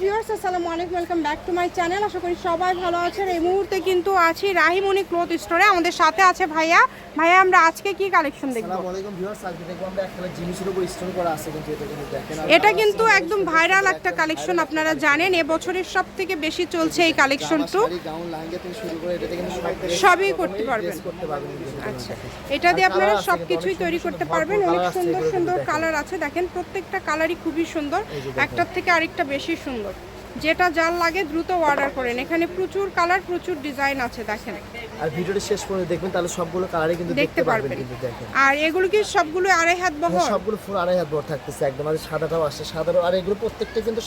Viewers আসসালামু আলাইকুম welcome back to my channel আশা করি সবাই ভালো আছেন। এই মুহূর্তে কিন্তু আছি রাহিমণি ক্লথ স্টোরে আমাদের সাথে আছে ভাইয়া। ভাইয়া আমরা আজকে কি কালেকশন দেখব? আসসালামু আলাইকুম ভিউয়ার্স আজকে দেখব আমরা একটা জিনিসের উপর স্টোন করা আছে কিন্তু এটা কিন্তু দেখেন এটা কিন্তু একদম ভাইরাল একটা কালেকশন আপনারা জানেন। এবছরের সব থেকে বেশি চলছে এই কালেকশনটু শাড়ি গাউন লেহেঙ্গা থেকে শুরু করে এটাতে কিন্তু সবই করতে পারবেন। করতে পারবেন আচ্ছা। এটা দিয়ে আপনারা সব কিছুই তৈরি করতে পারবেন। অনেক সুন্দর সুন্দর কালার আছে। দেখেন প্রত্যেকটা কালারই খুবই সুন্দর। একটার থেকে আরেকটা বেশি সুন্দর। যেটা যার লাগে দ্রুত অর্ডার করেন। এখানে প্রচুর কালার প্রচুর ডিজাইন আছে দেখেন। আর ভিডিওটা শেষ পর্যন্ত দেখবেন তাহলে সবগুলো কালারই কিন্তু দেখতে পারবেন। কিন্তু দেখেন। আর এগুলো কি সবগুলো আড়াই হাত হ্যাঁ, বহর সবগুলো ফুল আড়াই হাত বড় থাকতেছে একদম আর সাদাটাও আসছে সাদারও আর এগুলো প্রত্যেকটা কিন্তু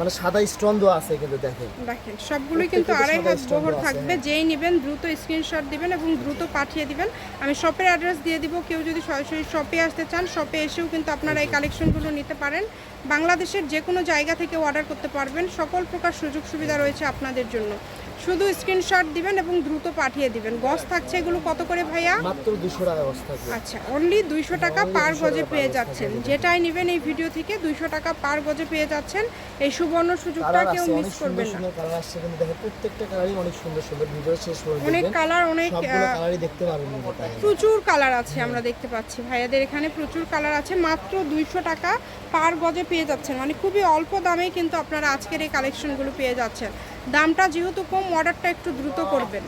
মানে সাদা স্টোন দেওয়া আছে কিন্তু দেখেন। দেখেন সবগুলোই কিন্তু আড়াই হাত বহর থাকবে। হ্যাঁ। যেই নেবেন দ্রুত স্ক্রিনশট দিবেন এবং দ্রুত পাঠিয়ে দিবেন। আমি শপের অ্যাড্রেস দিয়ে দিব। কেউ যদি সরাসরি শপে আসতে চান শপে এসেও কিন্তু আপনারা এই কালেকশনগুলো নিতে পারেন। বাংলাদেশের যে কোনো জায়গা থেকে অর্ডার করতে পারবেন। সকল প্রকার সুযোগ সুবিধা রয়েছে আপনাদের জন্য। শুধু স্ক্রিনশট দিবেন এবং দ্রুত পাঠিয়ে দিবেন। গজ থাকছে এগুলো কত করে ভাইয়া? মাত্র দুশো টাকা অবস্থা আচ্ছা অনলি দুইশো টাকা পার 200 গজে পেয়ে যাচ্ছেন। যেটাই নেবেন এই ভিডিও থেকে দুইশো টাকা পার গজে পেয়ে যাচ্ছেন। এই সুবর্ণ সুযোগটা কেউ মিস করবেন না। কালার আসছে কিন্তু দেখেন প্রত্যেকটা কালারই অনেক সুন্দর সুন্দর ভিডিও শেষ পর্যন্ত অনেক কালার অনেক কালারই দেখতে কিন্তু প্রচুর কালার আছে আমরা দেখতে পাচ্ছি। ভাইয়াদের এখানে প্রচুর কালার আছে মাত্র দুইশো টাকা পার গজে পেয়ে যাচ্ছেন। মানে খুবই অল্প দামেই কিন্তু আপনারা আজকের এই কালেকশনগুলো পেয়ে যাচ্ছেন। দামটা যেহেতু কম, অর্ডারটা একটু দ্রুত করবেন।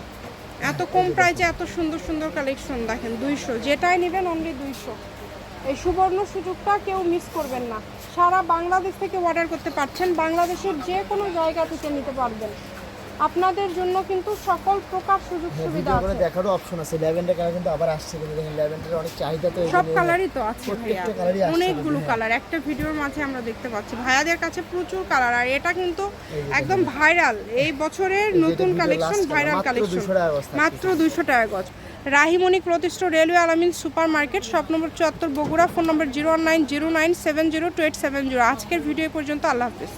এত কম প্রাইসে এত সুন্দর সুন্দর কালেকশন দেখেন, দুইশো। যেটাই নেবেন অনলি দুইশো। এই সুবর্ণ সুযোগটা কেউ মিস করবেন না। সারা বাংলাদেশ থেকে অর্ডার করতে পারছেন। বাংলাদেশের যে কোনো জায়গা থেকে নিতে পারবেন। আপনাদের জন্য কিন্তু সকল প্রকার সুযোগ হ্যাঁ, সুবিধা আছে। দেখারও অপশন আছে। ল্যাভেন্ডার কালার কিন্তু আবার আসছে কিন্তু দেখেন ল্যাভেন্ডারের অনেক চাহিদা তো সব কালারই তো আছে ভাইয়া। প্রত্যেকটা কালারই আসছে অনেকগুলো হ্যাঁ। কালার একটা ভিডিওর মাঝে আমরা দেখতে পাচ্ছি। ভাইয়াদের কাছে প্রচুর কালার আর এটা কিন্তু একদম ভাইরাল এই বছরের নতুন কালেকশন ভাইরাল কালেকশন 200। মাত্র দুইশো টাকা গজ রাহিমণি প্রতিষ্ঠ railway Alamin super market shop number চুয়াত্তর Bogura phone number zero one nine zero nine seven zero two eight seven zero. আজকের ভিডিও পর্যন্ত আল্লাহ হাফিজ।